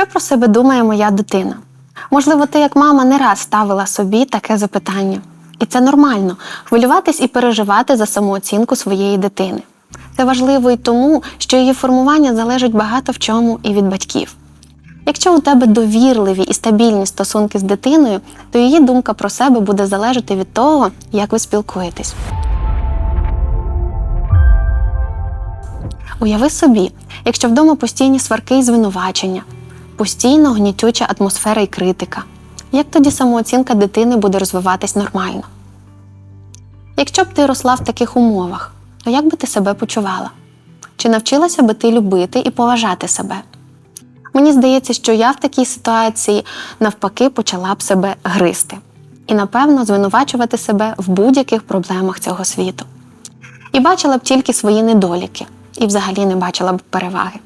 Що про себе думає моя дитина? Можливо, ти, як мама, не раз ставила собі таке запитання. І це нормально хвилюватись і переживати за самооцінку своєї дитини. Це важливо і тому, що її формування залежить багато в чому і від батьків. Якщо у тебе довірливі і стабільні стосунки з дитиною, то її думка про себе буде залежати від того, як ви спілкуєтесь. Уяви собі, якщо вдома постійні сварки і звинувачення, постійно гнітюча атмосфера і критика. Як тоді самооцінка дитини буде розвиватись нормально? Якщо б ти росла в таких умовах, то як би ти себе почувала? Чи навчилася би ти любити і поважати себе? Мені здається, що я в такій ситуації навпаки почала б себе гризти і, напевно, звинувачувати себе в будь-яких проблемах цього світу. І бачила б тільки свої недоліки, і взагалі не бачила б переваги.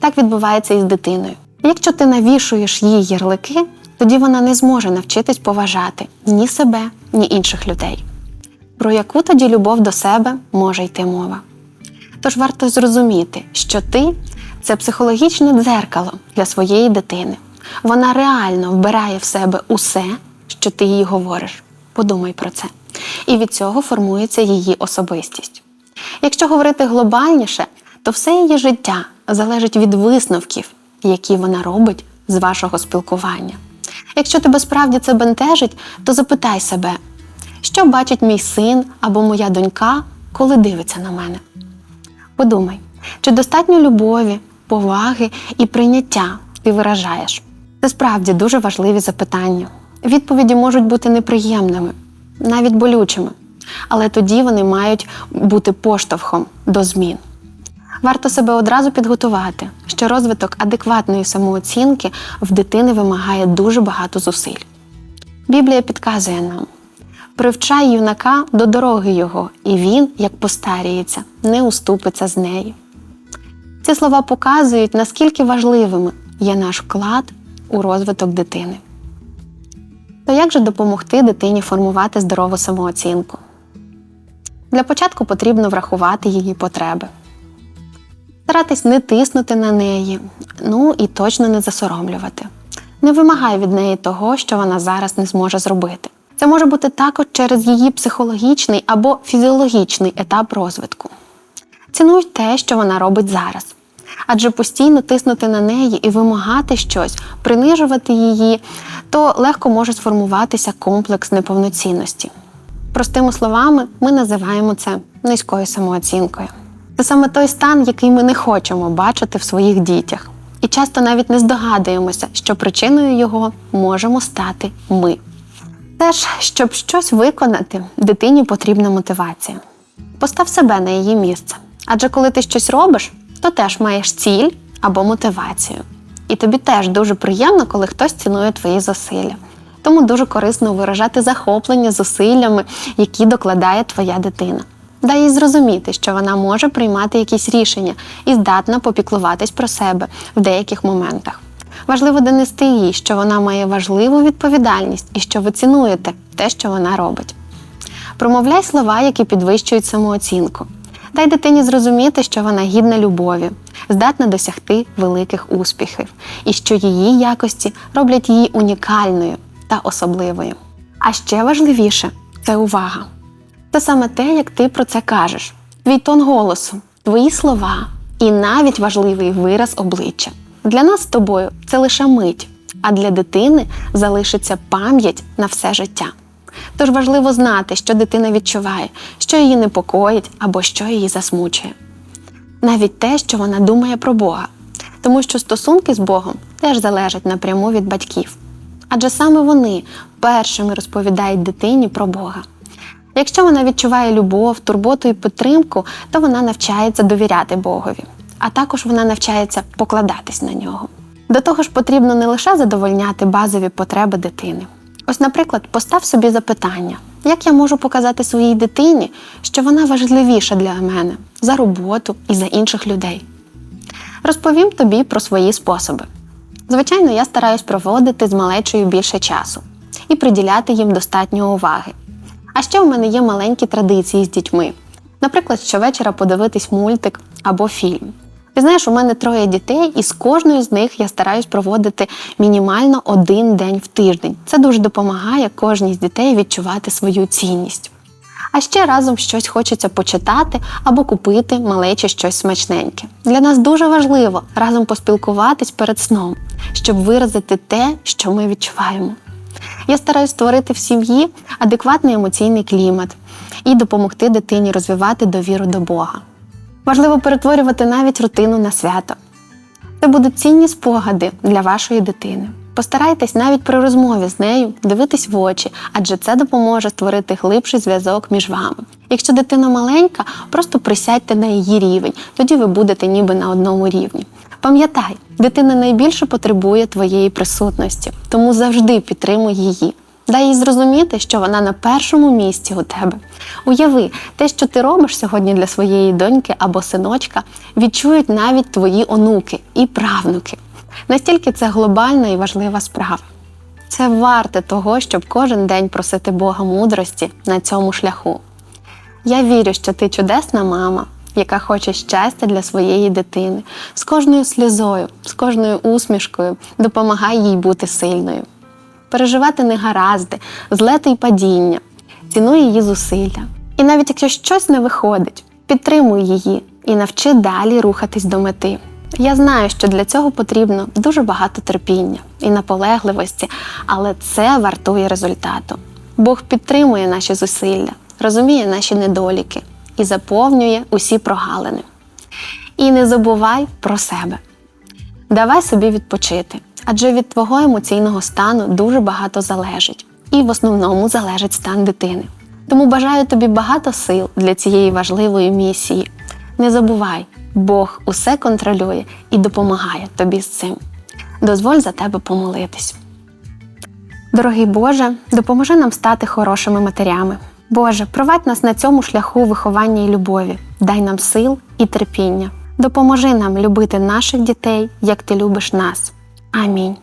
Так відбувається і з дитиною. Якщо ти навішуєш їй ярлики, тоді вона не зможе навчитись поважати ні себе, ні інших людей. Про яку тоді любов до себе може йти мова? Тож варто зрозуміти, що ти це психологічне дзеркало для своєї дитини. Вона реально вбирає в себе усе, що ти їй говориш. Подумай про це. І від цього формується її особистість. Якщо говорити глобальніше, то все її життя залежить від висновків, які вона робить з вашого спілкування. Якщо тебе справді це бентежить, то запитай себе, що бачить мій син або моя донька, коли дивиться на мене. Подумай, чи достатньо любові, поваги і прийняття ти виражаєш? Це справді дуже важливі запитання. Відповіді можуть бути неприємними, навіть болючими, але тоді вони мають бути поштовхом до змін. Варто себе одразу підготувати, що розвиток адекватної самооцінки в дитини вимагає дуже багато зусиль. Біблія підказує нам: привчай юнака до дороги його, і він, як постаріється, не уступиться з нею. Ці слова показують, наскільки важливими є наш вклад у розвиток дитини. То як же допомогти дитині формувати здорову самооцінку? Для початку потрібно врахувати її потреби, старатись не тиснути на неї, ну і точно не засоромлювати. Не вимагай від неї того, що вона зараз не зможе зробити. Це може бути також через її психологічний або фізіологічний етап розвитку. Цінуй те, що вона робить зараз. Адже постійно тиснути на неї і вимагати щось, принижувати її, то легко може сформуватися комплекс неповноцінності. Простими словами, ми називаємо це низькою самооцінкою. Це саме той стан, який ми не хочемо бачити в своїх дітях. І часто навіть не здогадуємося, що причиною його можемо стати ми. Теж, щоб щось виконати, дитині потрібна мотивація. Постав себе на її місце. Адже коли ти щось робиш, то теж маєш ціль або мотивацію. І тобі теж дуже приємно, коли хтось цінує твої зусилля. Тому дуже корисно виражати захоплення зусиллями, які докладає твоя дитина. Дай їй зрозуміти, що вона може приймати якісь рішення і здатна попіклуватись про себе в деяких моментах. Важливо донести їй, що вона має важливу відповідальність і що ви цінуєте те, що вона робить. Промовляй слова, які підвищують самооцінку. Дай дитині зрозуміти, що вона гідна любові, здатна досягти великих успіхів, і що її якості роблять її унікальною та особливою. А ще важливіше це увага. Це саме те, як ти про це кажеш, твій тон голосу, твої слова і навіть важливий вираз обличчя. Для нас з тобою це лише мить, а для дитини залишиться пам'ять на все життя. Тож важливо знати, що дитина відчуває, що її непокоїть або що її засмучує. Навіть те, що вона думає про Бога, тому що стосунки з Богом теж залежать напряму від батьків. Адже саме вони першими розповідають дитині про Бога. Якщо вона відчуває любов, турботу і підтримку, то вона навчається довіряти Богові, а також вона навчається покладатись на нього. До того ж, потрібно не лише задовольняти базові потреби дитини. Ось, наприклад, постав собі запитання, як я можу показати своїй дитині, що вона важливіша для мене за роботу і за інших людей. Розповім тобі про свої способи. Звичайно, я стараюсь проводити з малечою більше часу і приділяти їм достатньо уваги. А ще у мене є маленькі традиції з дітьми. Наприклад, щовечора подивитись мультик або фільм. І знаєш, у мене троє дітей, і з кожною з них я стараюсь проводити мінімально один день в тиждень. Це дуже допомагає кожній з дітей відчувати свою цінність. А ще разом щось хочеться почитати або купити малечі щось смачненьке. Для нас дуже важливо разом поспілкуватись перед сном, щоб виразити те, що ми відчуваємо. Я стараюсь створити в сім'ї адекватний емоційний клімат і допомогти дитині розвивати довіру до Бога. Важливо перетворювати навіть рутину на свято. Це будуть цінні спогади для вашої дитини. Постарайтесь навіть при розмові з нею дивитись в очі, адже це допоможе створити глибший зв'язок між вами. Якщо дитина маленька, просто присядьте на її рівень, тоді ви будете ніби на одному рівні. Пам'ятай, дитина найбільше потребує твоєї присутності, тому завжди підтримуй її. Дай їй зрозуміти, що вона на першому місці у тебе. Уяви, те, що ти робиш сьогодні для своєї доньки або синочка, відчують навіть твої онуки і правнуки. Настільки це глобальна і важлива справа. Це варте того, щоб кожен день просити Бога мудрості на цьому шляху. Я вірю, що ти чудесна мама, яка хоче щастя для своєї дитини, з кожною сльозою, з кожною усмішкою допомагай їй бути сильною. Переживати негаразди, злети й падіння, цінуй її зусилля. І навіть якщо щось не виходить, підтримуй її і навчи далі рухатись до мети. Я знаю, що для цього потрібно дуже багато терпіння і наполегливості, але це вартує результату. Бог підтримує наші зусилля, розуміє наші недоліки і заповнює усі прогалини. І не забувай про себе. Давай собі відпочити, адже від твого емоційного стану дуже багато залежить, і в основному залежить стан дитини. Тому бажаю тобі багато сил для цієї важливої місії. Не забувай, Бог усе контролює і допомагає тобі з цим. Дозволь за тебе помолитись. Дорогий Боже, допоможи нам стати хорошими матерями. Боже, провадь нас на цьому шляху виховання і любові, дай нам сил і терпіння. Допоможи нам любити наших дітей, як ти любиш нас. Амінь.